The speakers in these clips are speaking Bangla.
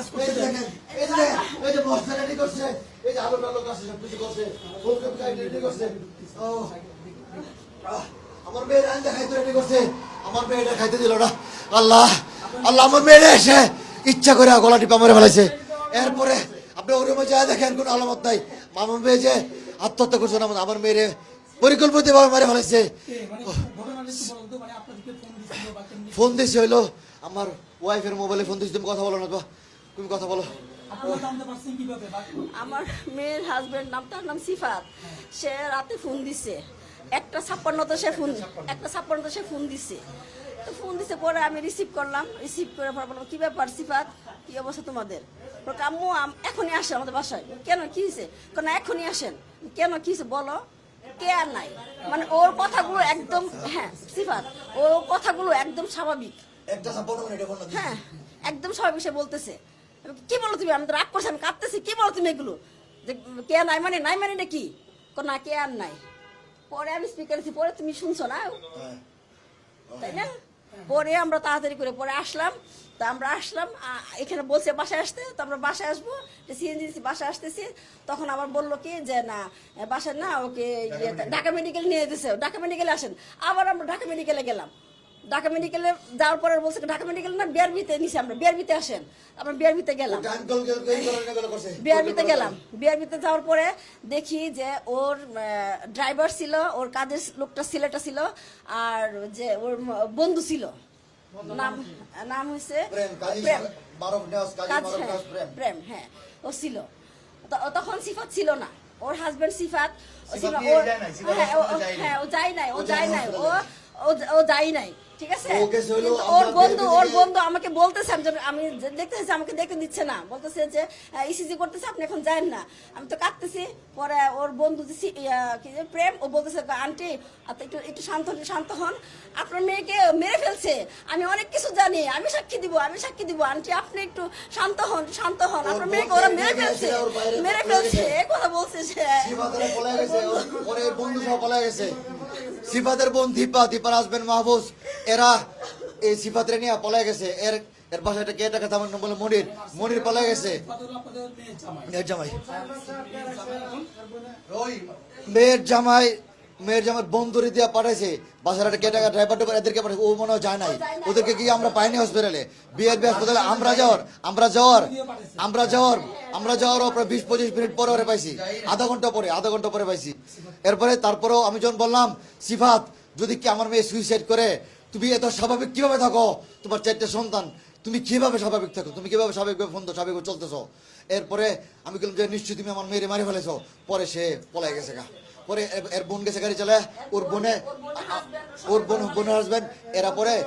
কাজ করতে দেখেন, এই যে এই যে বস্তা ready করছে, এই যে আলু টালু কাছে সব কিছু করছে, ফুলকপি কাটি ready করছে। ও, আমার মেয়ের আঞ্জা খাইতে ready করছে, আমার মেয়েটা খাইতে দিল না। আল্লাহ আল্লাহ আমার মেয়েটা এসে ইচ্ছা করে গলা টিপা মেরে ফেলেছে এরপরে আপনি ওর রুমে যা দেখেন কোনো আলামত নাই। আমার মেয়ে যে আত্মহত্যা করছে না আমার মেয়েরে পরিকল্পিত ভাবে মেরে ফেলেছে মানে মানে ফোন দিছে হইল আমার ওয়াইফের মোবাইলে ফোন দিছি তুমি কথা বলো না তুমি কথা বলো। আমার মেয়ের হাজবেন্ড নামটার নাম সিফাত। সে রাতে ফোন দিছে। একটা ছাপ্পান্নতে সে ফোন একটা ছাপ্পান্নতে সে ফোন দিছে। তো ফোন দিছে পরে আমি রিসিভ করলাম। রিসিভ করে পরে বললাম কি ব্যাপার সিফাত? কি অবস্থা তোমাদের? বলে, আম্মু এখনই আসে আমাদের বাসায়। কেন? কি হয়েছে কেন এখনই আসেন। কেন? কি হয়েছে বলো কে আর নাই। মানে ওর কথাগুলো একদম হ্যাঁ সিফাত ওর কথাগুলো একদম স্বাভাবিক। হ্যাঁ একদম স্বাভাবিক সে বলতেছে। বলি, কি বলো তুমি? আমি তো রাগ করছি আমি কাঁদতেছি। কি বলো তুমি এগুলো? যে কে নাই মানে? নাই মানে এটা কি? না কে আর নাই? পরে আমি স্পিকার পরে তুমি শুনছো না? হ্যাঁ। তাই না? পরে আমরা তাড়াতাড়ি করে পরে আসলাম। তা আমরা আসলাম এখানে বলছে বাসায় আসতে তো আমরা বাসায় আসব। সিএনজি বাসায় আসতেছি। তখন আবার বলল কি যে না বাসায় না ওকে ইয়ে, ঢাকা মেডিকেল নিয়ে যেতেছে। ঢাকা মেডিকেলে আসেন। আবার আমরা ঢাকা মেডিকেলে গেলাম। ঢাকা মেডিকেলে যাওয়ার পরে বলছে ঢাকা মেডিকেল না বিআরবিতে নিছি আমরা বিআরবিতে আসেন। আমরা বিআরবিতে গেলাম। গান কল গেল এই কল এগুলো বিআরবিতে গেলাম। বিআরবিতে যাওয়ার পরে দেখি যে ওর ড্রাইভার ছিল ওর কাজের লোকটা ছেলেটা ছিল আর যে ওর বন্ধু ছিল। নাম নাম হয়েছে প্রেম হ্যাঁ, প্রেম। প্রেম হ্যাঁ ও ছিল। তখন সিফাত ছিল না। ওর হাজবেন্ড সিফাত নাই, হ্যাঁ, ও- যায় নাই। হ্যাঁ ও যায় নাই ও ও যায় নাই। ঠিক আছে? ওর বন্ধু ওর বন্ধু আমাকে বলতেছে আমি দেখতেছি আমাকে দেখতে দিচ্ছে না। বলতেছে যে ইসিজি করতেছে আপনি এখন যান না। আমি তো কাঁদতেছি। পরে ওর বন্ধু যে কি যে প্রেম ও বলতেছে আন্টি একটু একটু শান্ত শান্ত হন। আপনার মেয়েকে মেরে ফেলছে। আমি অনেক কিছু জানি। আমি সাক্ষী দিব আমি সাক্ষী দিব। আন্টি আপনি একটু শান্ত হন শান্ত হন। আপনার মেয়েকে ওরা মেরে ফেলছে। মেরে ফেলছে। এ কথা বলছে সে বন্ধু পলাই গেছে। সিফাতের বোন দীপা দীপার হাজবেন্ড মাহবুজ এরা এই সিফাতের নিয়ে পলাই গেছে। এর এর বাসাটা কে টাকা নাম বলে মনির। মনির পলাই গেছে। মেয়ের জামাই। মেয়ের জামাই মেয়ের জামাই মেয়ের বন্ধুরি দিয়া পাঠাইছে। বাসার কে টাকা ড্রাইভার এদেরকে পাঠাইছে। ও মনে হয় যায় নাই। ওদেরকে কি আমরা পাইনি হসপিটালে বিআরবি হাসপাতালে আমরা যাওয়ার আমরা যাওয়ার আমরা যাওয়ার আমরা যাওয়ার প্রায় বিশ পঁচিশ মিনিট পরে ওরে পাইছি। আধা ঘণ্টা পরে, আধা ঘণ্টা পরে পাইছি। এরপরে তারপরেও আমি যখন বললাম, সিফাত, যদি কি আমার মেয়ে সুইসাইড করে তুমি এত স্বাভাবিক কীভাবে থাকো? তোমার চারটে সন্তান, তুমি কীভাবে স্বাভাবিক থাকো? তুমি কীভাবে স্বাভাবিকভাবে ফোন স্বাভাবিক চলতেছো? এরপরে আমি বললাম যে, নিশ্চয়ই তুমি আমার মেয়েরে মারি ফেলেছো। পরে সে পলাই গেছে গা। পরে এর- বোন গেছে গাড়ি চালায়। ওর বোনে, ওর বোন, বোনের হাজবেন্ড এরা পরে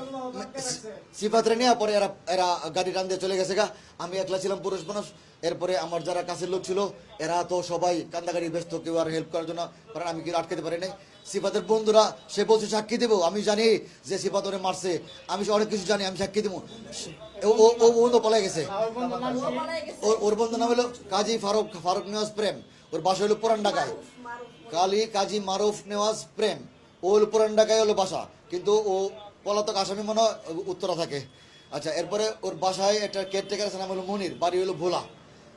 সিফাতরে নিয়ে পরে এরা এরা গাড়ি টান দিয়ে চলে গেছে গা। আমি একলা ছিলাম পুরুষ মানুষ। এরপরে আমার যারা কাছের লোক ছিল, এরা তো সবাই কান্দাকাটি ব্যস্ত, কেউ আর হেল্প করার জন্য, কারণ আমি কেউ আটকাতে পারি নাই? সিফাতের বন্ধুরা সে বলছে সাক্ষী দেবো আমি জানি যে সিফাত ওরে মারছে। আমি অনেক কিছু জানি আমি সাক্ষী দেবো। ও- বন্ধু পলাই গেছে। ওর ওর বন্ধু নাম হলো কাজী ফারুক ফারুক নেওয়াজ প্রেম। ওর বাসা হলো পুরান ঢাকায় কালী কাজী মারুফ নেওয়াজ প্রেম। ও হলো পুরান ঢাকায় হলো বাসা। কিন্তু ও পলাতক আসামি মনে হয় উত্তরা থাকে। আচ্ছা এরপরে ওর বাসায় একটা কেয়ারটেকার আছে নাম হলো মনির বাড়ি হলো ভোলা।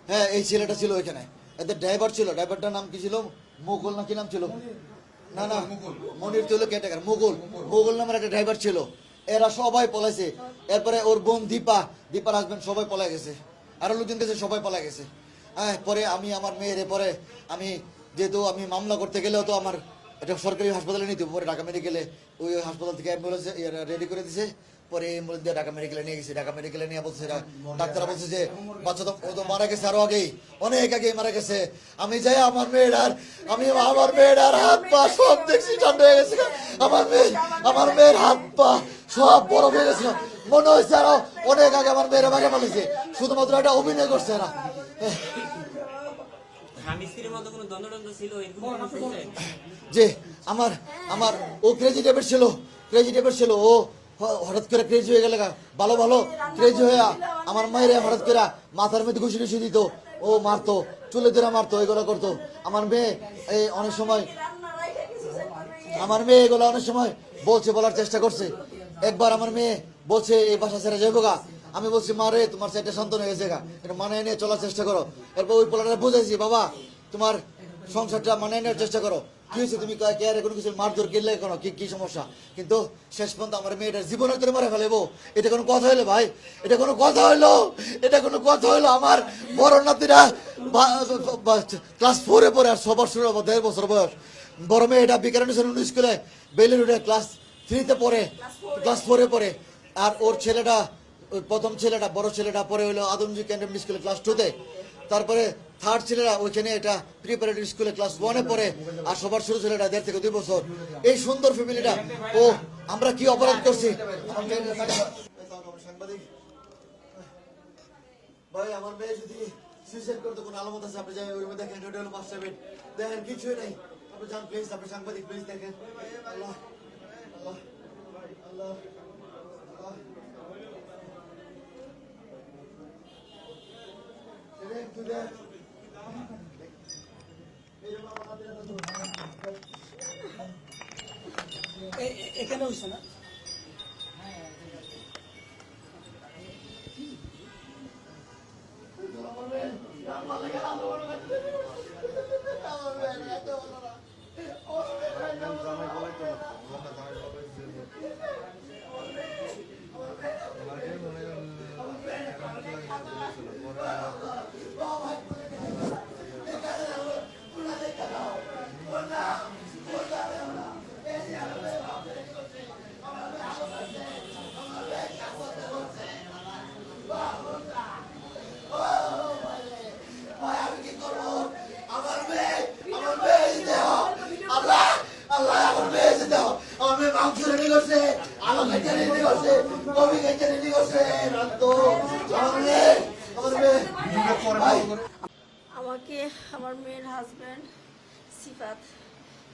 হ্যাঁ এই ছেলেটা ছিল ওইখানে। এদের ড্রাইভার ছিল। ড্রাইভারটার নাম কি ছিল? মুকুল না কি নাম ছিল? না না, মনির ছিল হলো কেয়ারটেকার মুগল মুকুল নামের একটা ড্রাইভার ছিল। এরা সবাই পলাইছে। এরপরে ওর বোন দীপা, দীপার হাজবেন্ড সবাই পলাই গেছে। আরও লোকজন গেছে, সবাই পলাই গেছে। হ্যাঁ পরে আমি আমার মেয়ের, পরে আমি যেহেতু আমি মামলা করতে গেলেও তো আমার এটা সরকারি হাসপাতালে নিতে। পরে ঢাকা মেডিকেলে ওই হাসপাতাল থেকে অ্যাম্বুলেন্স রেডি করে দিছে। পরে অ্যাম্বুলেন্স ঢাকা মেডিকেলে নিয়ে গেছি। ঢাকা মেডিকেলে নিয়ে বলছে ডাক্তাররা বলছে যে বাচ্চা তো ও তো মারা গেছে আরও আগেই। অনেক আগেই মারা গেছে। আমি যাই আমার মেয়েটার আমি আমার মেয়েটার হাত পা সব দেখছি ঠান্ডা হয়ে গেছে। আমার মেয়ে আমার মেয়ের হাত পা সব বরফ হয়ে গেছিল মনে হয়েছে আরও অনেক আগে আমার মেয়েরা মাকে পালিয়েছে শুধুমাত্র একটা অভিনয় করছে এরা? যে আমার আমার ও ক্রেজি টাইপের ছিল। ক্রেজি টাইপের ছিল। ও হঠাৎ করে ক্রেজি হয়ে গেলে। ভালো ভালো ক্রেজি হয়ে আমার মায়ের হঠাৎ করে মাথার মধ্যে ঘুষি ঘুষি দিত। ও মারতো, চুলে ধরে মারতো, এগুলো করতো। আমার মেয়ে, এই অনেক সময় আমার মেয়ে এগুলো অনেক সময় বলছে, বলার চেষ্টা করছে। একবার আমার মেয়ে বলছে, এই বাসা ছেড়ে যাব গা। আমি বলছি, মা রে, তোমার চারটে সন্তান হয়েছে গা। এটা মানে নিয়ে চলার চেষ্টা করো। এরপর ওই পোলাটা বুঝাইছি, বাবা, তোমার সংসারটা মানে নেওয়ার চেষ্টা করো। কি হয়েছে তুমি কে আর কোনো কিছু মারধর কিনলে কেন? কি কি সমস্যা? কিন্তু শেষ পর্যন্ত আমার মেয়েটার জীবনের তোরে মারে ফেলেবো এটা কোনো কথা হইল ভাই? এটা কোনো কথা হইল? এটা কোনো কথা হইল আমার বড় নাতিরা? ক্লাস ফোরে পরে আর সবার শুরু দেড় বছর বয়স। বড় মেয়েটা বিকারণ স্কুলে বেলুড়ে ক্লাস থ্রিতে পড়ে ক্লাস ফোরে পড়ে। আর ওর ছেলেটা, ওই প্রথম ছেলেটা, বড় ছেলেটা পরে হলো আদমজি ক্যান্টনমেন্ট স্কুলে ক্লাস টুতে তারপরে থার্ড ছেলেরা ওইখানে এটা প্রিপারেটরি স্কুলে ক্লাস ওয়ানে পড়ে আর সবার ছোট ছেলেটা দেড় থেকে দুই বছর। এই সুন্দর ফ্যামিলিটা, ও, আমরা কি অপরাধ করছি? ভাই, আমার দেখেন কিছুই নাই। যান প্লিজ সাংবাদিক প্লিজ দেখেন। এখানে হয়েছে না?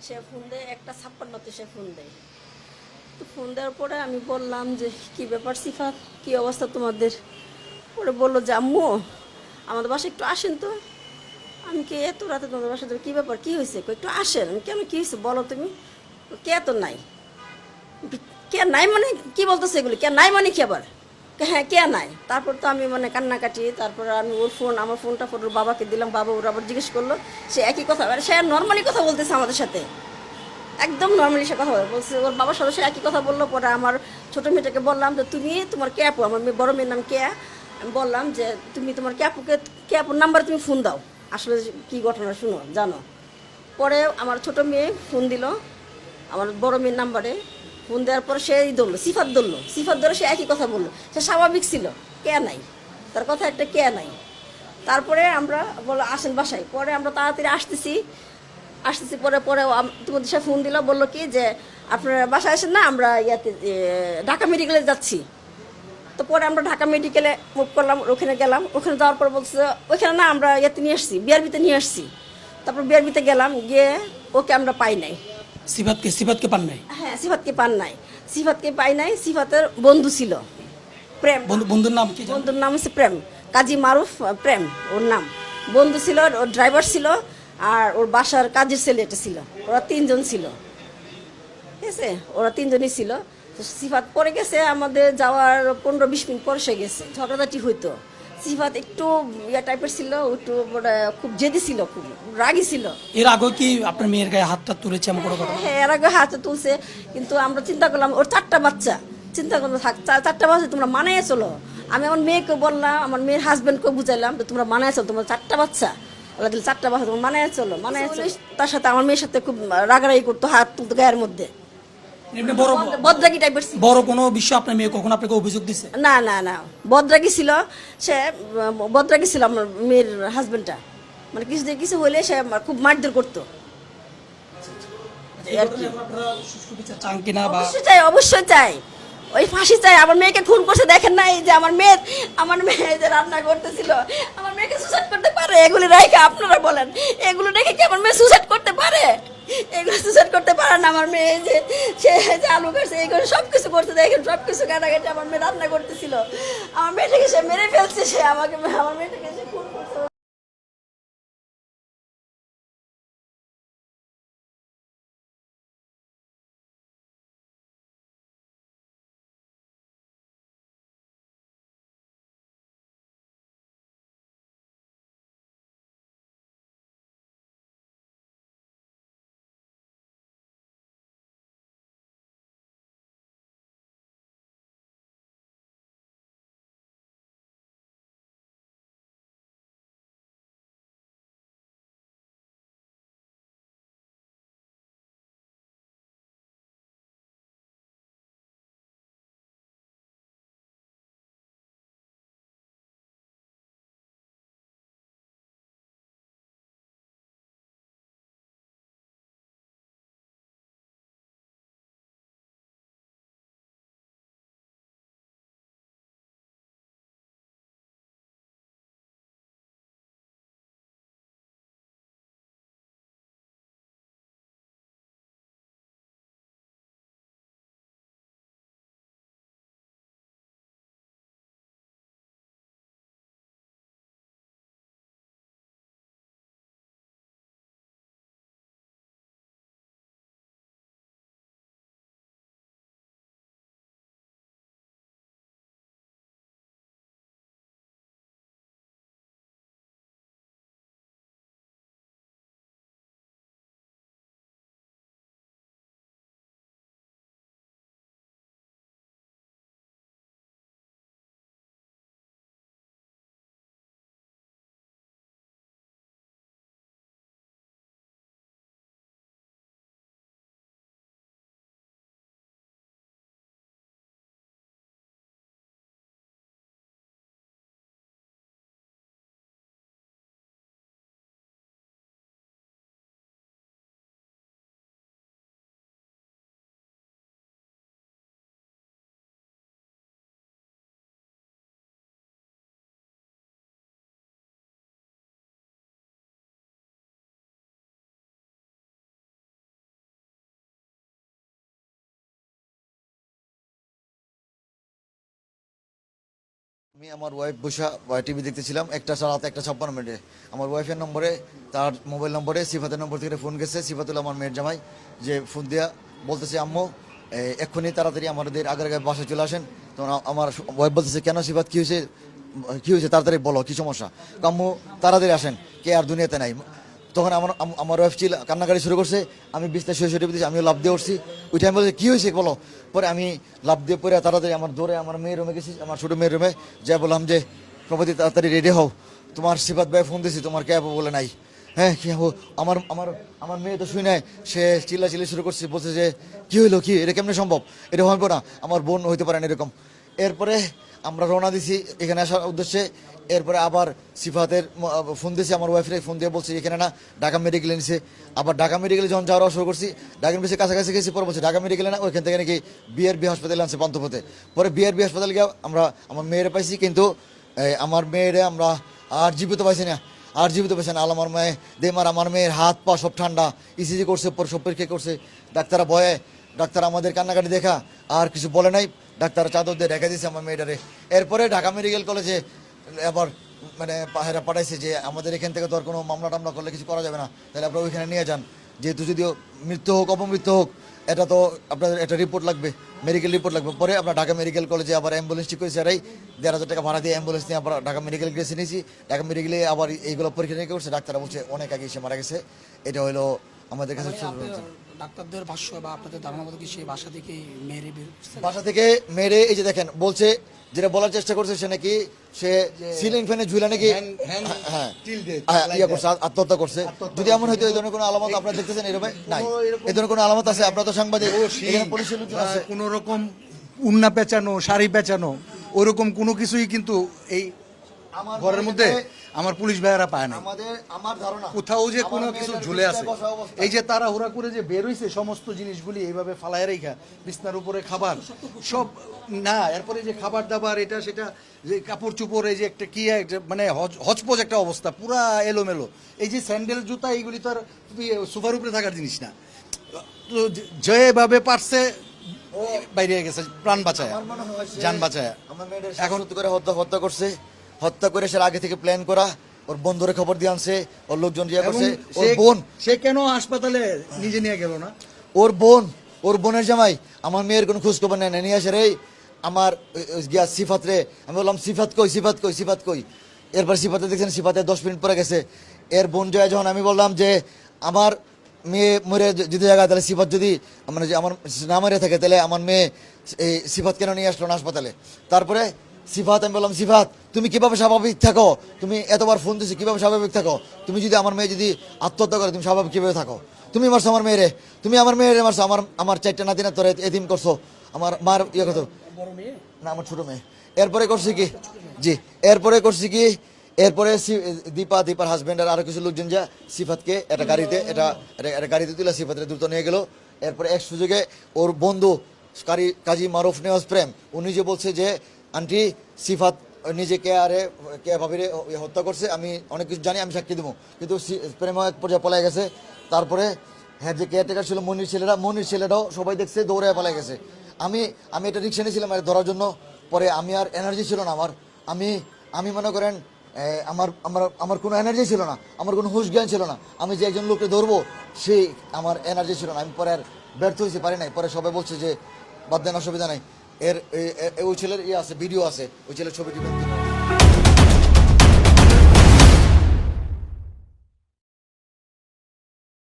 সে ফোন দেয়, একটা ছাপ্পান্নতে সে ফোন দেয়। তো ফোন দেওয়ার পরে আমি বললাম যে, কি ব্যাপার সিফাত? কি অবস্থা তোমাদের? পরে বলল, যে আম্মু, আমাদের বাসায় একটু আসেন তো। আমি কি, এত রাতে তোমাদের বাসায় কী ব্যাপার? কী হয়েছে? একটু আসেন। আমি কেন, কী হয়েছে? বলো তুমি। কে তো নাই? কে নাই মানে কি বলতেছে এগুলো? কে নাই মানে কি আবার? হ্যাঁ কে নাই। তারপর তো আমি মানে কান্নাকাটি, তারপর আমি ওর ফোন, আমার ফোনটা ফোন ওর বাবাকে দিলাম, বাবা ওর আবার জিজ্ঞেস করল, সে একই কথা মানে সে নর্মালি কথা বলতেছে আমাদের সাথে। একদম নর্মালি সে কথা বলে বলছে ওর বাবার সে একই কথা বলল, পরে আমার ছোটো মেয়েটাকে বললাম যে, তুমি তোমার ক্যাপু আমার মেয়ে, বড়ো মেয়ের নাম কেয়া। আমি বললাম যে, তুমি তোমার ক্যাপুকে ক্যাপুর নাম্বার তুমি ফোন দাও। আসলে কি ঘটনা শুনো, জানো? পরে আমার ছোট মেয়ে ফোন দিল, আমার বড় মেয়ের নাম্বারে ফোন দেওয়ার পর সেই ধরলো, সিফাত ধরলো, সিফাত ধরে সে একই কথা বলল। সে স্বাভাবিক ছিল, কে নাই? তার কথা একটা কে নাই? তারপরে আমরা বলো আসেন বাসায়। পরে আমরা তাড়াতাড়ি আসতেছি। আসতেছি পরে পরে তোমাদের সে ফোন দিল, বলল কি যে, আপনারা বাসায় আসেন না, আমরা ইয়াতে ঢাকা মেডিকেলে যাচ্ছি। তো পরে আমরা ঢাকা মেডিকেলে মুভ করলাম, ওখানে গেলাম। ওখানে যাওয়ার পর বলছে ওখানে না, আমরা ইয়াতে নিয়ে আসছি বিআরবিতে নিয়ে আসছি। তারপর বিআরবিতে গেলাম, গিয়ে ওকে আমরা পাই নাই। সিফাতকে সিফাতকে পান নাই? হ্যাঁ সিফাতকে পান নাই। সিফাতকে পাই নাই সিফাতের বন্ধু ছিল। প্রেম। বন্ধুর নাম কি বন্ধুর নাম হচ্ছে প্রেম। কাজী মারুফ প্রেম ওর নাম। বন্ধু ছিল ওর ড্রাইভার ছিল আর ওর বাসার কাজের ছেলে এটা ছিল। ওরা তিনজন ছিল। ঠিক আছে? ওরা তিনজনই ছিল। সিফাত পরে গেছে আমাদের যাওয়ার পনেরো বিশ মিনিট পরে সে গেছে। ঝগড়াঝাটি হইতো। সিফাত একটু ইয়া টাইপের ছিল একটু মানে খুব জেদি ছিল খুব রাগি ছিল। এর আগে কি আপনার মেয়ের গায়ে হাতটা তুলেছে এমন কোনো ঘটনা? হ্যাঁ এর আগে হাতে তুলছে কিন্তু আমরা চিন্তা করলাম ওর চারটা বাচ্চা। চিন্তা করলাম থাক চারটা বাচ্চা তোমরা মানায় চলো। আমি আমার মেয়েকে বললাম আমার মেয়ের হাজবেন্ডকে বুঝাইলাম যে তোমরা মানায় চলো তোমার চারটা বাচ্চা। আল্লাহ দিলে চারটা বাচ্চা তোমরা মানায় চলো মানায় চলো। তার সাথে আমার মেয়ের সাথে খুব রাগারাগি করতো হাত তুলতো গায়ের মধ্যে। এমনি বড় বদরাগি টাইপের ছিল। বড় কোনো বিষয় আপনার মেয়ে কখন আপনাকে অভিযোগ দিছে? না না না। বদরাগি ছিল। সে বদরাগি ছিল আমার মেয়ের হাজবেন্ডটা মানে কিছু কিছু হইলে সে খুব মারধর করতো। অবশ্যই চাই অবশ্যই চাই। ওই ফাঁসি চাই। আমার মেয়েকে খুন করছে দেখেন নাই যে আমার মেয়ে আমার মেয়ে যে রান্না করতেছিল। আমার মেয়েকে সুসাইড করতে পারে? এগুলি রাইকে আপনারা বলেন। এগুলো রেখে কি আমার মেয়ে সুসাইড করতে পারে? এগুলো সুসাইড করতে পারে না আমার মেয়ে যে সে যে আলু কাটছে এগুলো সব কিছু করতে দেখেন সব কিছু কাটাকাটি আমার মেয়ে রান্না করতেছিল। আমার মেয়েটাকে সে মেরে ফেলছে, সে আমাকে আমার মেয়েটাকে সে খুন করছে। আমি আমার ওয়াইফ বসা টিভি দেখতেছিলাম। একটা রাত একটা ছাপ্পান্ন মিনিটে। আমার ওয়াইফের নম্বরে, তার মোবাইল নম্বরে, সিফাতের নম্বর থেকে ফোন গেছে। সিফাতুল আমার মেয়ের জামাই, যে ফোন দিয়া বলতেছে, আম্মু এক্ষুনি তাড়াতাড়ি আমাদের আগের আগে বাসায় চলে আসেন। তখন আমার ওয়াইফ বলতেছে, কেন সিফাত, কী হয়েছে? কী হয়েছে? তাড়াতাড়ি বলো, কী সমস্যা? আম্মু, তাড়াতাড়ি আসেন, কে আর দুনিয়াতে নাই। তখন আমার আমার ওয়াইফ ছিল কান্নাকাটি শুরু করছে, আমি বিস্তার শুয়ে শুয়ে দিয়েছি আমিও লাভ দিয়ে উঠছি। ওই টাইম বলছে, কী হয়েছে বলো? পরে আমি লাভ দিয়ে পরে তাড়াতাড়ি আমার দৌড়ে আমার মেয়ের রুমে গেছি, আমার ছোটো মেয়ের রুমে যা বললাম যে, প্রভৃতি, তাড়াতাড়ি রেডি হও। তোমার সিফাত ভাই ফোন দিয়েছি, তোমার ক্যাব বলে নাই? হ্যাঁ কী হব আমার আমার আমার মেয়ে তো শুই নাই। সে চিল্লা চিল্লি শুরু করছে, বলছে যে, কী হইল, কী? এটা কেমনে সম্ভব? এটা হবে না। আমার বোন হইতে পারে না এরকম। এরপরে আমরা রওনা দিছি এখানে আসার উদ্দেশ্যে। এরপরে আবার সিফাতের ফোন দিয়েছি, আমার ওয়াইফের ফোন দিয়ে বলছি, এখানে না, ঢাকা মেডিকেলে নিছে। আবার ঢাকা মেডিকেলে যখন যাওয়া শুরু করছি ঢাকা মেডিকেল কাছাকাছি গেছি, পরে বলছি, ঢাকা মেডিকেলে না, ওইখান থেকে নাকি বিআরবি হাসপাতালে আনছে পান্থপথে। পরে বিআরবি হাসপাতালে গিয়ে আমরা, আমার মেয়েরে পাইছি, কিন্তু আমার মেয়েরে আমরা আর জীবিত পাইছি না। আর জীবিত পাইছি না। আল, আমার মেয়ে দেমার আমার মেয়ের হাত, পা সব ঠান্ডা ইসিজি করছে, পর সব পরীক্ষা করছে। ডাক্তাররা ভয়ে, ডাক্তার আমাদের কান্নাকাটি দেখা, আর কিছু বলে নাই। ডাক্তার চাদর দিয়ে রেখে দিয়েছে আমার মেয়েটারে। এরপরে ঢাকা মেডিকেল কলেজে আবার মানে পাহাড়া পাঠাইছে যে আমাদের এখান থেকে তো আর কোনো মামলা টামলা করলে কিছু করা যাবে না, তাহলে আপনারা ওইখানে নিয়ে যান। যেহেতু যদিও মৃত্যু হোক, অপমৃত্যু হোক, এটা তো আপনাদের একটা রিপোর্ট লাগবে মেডিকেল রিপোর্ট লাগবে। পরে আপনার ঢাকা মেডিকেল কলেজে আবার অ্যাম্বুলেন্স ঠিক করেছে আরাই দেড় হাজার টাকা ভাড়া দিয়ে অ্যাম্বুলেন্স নিয়ে আবার ঢাকা মেডিকেল গেছে নিয়েছি। ঢাকা মেডিকেলে আবার এইগুলো পরীক্ষা নিরীক্ষা করছে, ডাক্তাররা বলছে অনেক আগে এসে মারা গেছে। এটা হলো আমাদের কাছে ডাক্তারদের ভাষ্য বা আপনাদের ধারণা মতো কি সেই বাসা থেকে মেরে বাসা থেকে মেরে এই যে দেখেন বলছে যেটা বলার চেষ্টা করছে সে নাকি সে সিলিং ফ্যানে ঝুলে নাকি হ্যাঁ হ্যাঁ, ইয়া করছে আত্মহত্যা করছে। যদি এমন হয়তো এই ধরনের কোনো আলামত আপনারা দেখতেছেন এরকম নাই। এই ধরনের কোনো আলামত আছে? আপনারা তো সাংবাদিক। পুলিশের লোকজন আছে। কোন রকম উন্না পেঁচানো শাড়ি পেঁচানো ওরকম কোনো কিছুই কিন্তু এই ঘরের মধ্যে আমার পুলিশ ভাইয়েরা পায় না আমাদের আমার কোথাও যে কোনো কিছু ঝুলে আছে। এই যে তারা হুরা করে যে বের হইছে সমস্ত জিনিসগুলি এইভাবে ফালায় রেখা বিছনার উপরে খাবার সব না এরপরে যে খাবার দাবার এটা সেটা যে কাপড় চুপড় এই যে একটা কি মানে হজ- হজপজ একটা অবস্থা পুরা এলোমেলো। এই যে স্যান্ডেল জুতা এইগুলি তো আর সোফার উপরে থাকার জিনিস না। তো যেভাবে পারছে বাইরে গেছে প্রাণ বাঁচায় যান বাঁচায়। এখন- এখন করে হত্যা হত্যা করছে। হত্যা করে সে আগে থেকে প্ল্যান করা ওর বন্ধুরে খবর দিয়ে আনছে ওর লোকজন ইয়ে এবং করছে ওর বোন। সে কেন হাসপাতালে নিজে নিয়ে গেল না? ওর বোন ওর বোনের জামাই আমার মেয়ের কোনো খোঁজ খবর নেয় না নিয়ে আসে রে। আমার গিয়া সিফাত রে। আমি বললাম সিফাত কই সিফাত কই সিফাত কই? এরপর সিফাতে দেখছেন সিফাতে দশ মিনিট পরে গেছে। এর বোন জয় যখন আমি বললাম যে আমার মেয়ে মরে যদি জায়গা তাহলে সিফাত যদি মানে যে আমার না মরে থাকে তাহলে আমার মেয়ে এই সিফাত কেন নিয়ে আসলো না হাসপাতালে? তারপরে সিফাত আমি বললাম সিফাত তুমি কীভাবে স্বাভাবিক থাকো? তুমি এতবার ফোন দিছো, কীভাবে স্বাভাবিক থাকো? তুমি যদি আমার মেয়ে যদি আত্মহত্যা করে, তুমি স্বাভাবিক কীভাবে থাকো? তুমি মারছো আমার মেয়েরে। তুমি আমার মেয়েরে মারছো। আমার আমার চারটা নাতি না তোর এদিন করছ। আমার মার ইয়ে বড় না, আমার ছোট মেয়ে। এরপরে করছি কি? জি, এরপরে করছি কি? এরপরে দীপা, দীপার হাজবেন্ড আর আরও কিছু লোকজন যা সিফাতকে একটা গাড়িতে এটা এটা- গাড়িতে তুলে সিফাতের দ্রুত নিয়ে গেল। এরপরে এক সুযোগে ওর বন্ধু কারি, কাজী মারুফ নেওয়াজ প্রেম, উনি যে বলছে যে, আন্টি, সিফাত নিজেকে আরে কে ভাবিরে হত্যা করছে, আমি অনেক কিছু জানি, আমি সাক্ষী দেবো। কিন্তু প্রেম এক পর্যায়ে পলাই গেছে। তারপরে হ্যাঁ যে কেয়ারটেকার ছিল মনির ছেলেরা, মনির ছেলেরাও সবাই দেখছে, দৌড়ে পালাই গেছে। আমি আমি একটা রিক্সা নিয়েছিলাম আর ধরার জন্য। পরে আমি আর এনার্জি ছিল না আমার। আমি আমি মনে করেন আমার আমার আমার কোনো এনার্জি ছিল না। আমার কোনো হুশ জ্ঞান ছিল না। আমি যে একজন লোককে ধরবো সেই আমার এনার্জি ছিল না। আমি পরে আর ব্যর্থ হয়েছি পারি নাই। পরে সবাই বলছে যে, বাদ দেন, অসুবিধা নাই। এর ওই ছেলের ইয়ে আছে ভিডিও আছে ওই ছেলের ছবিটি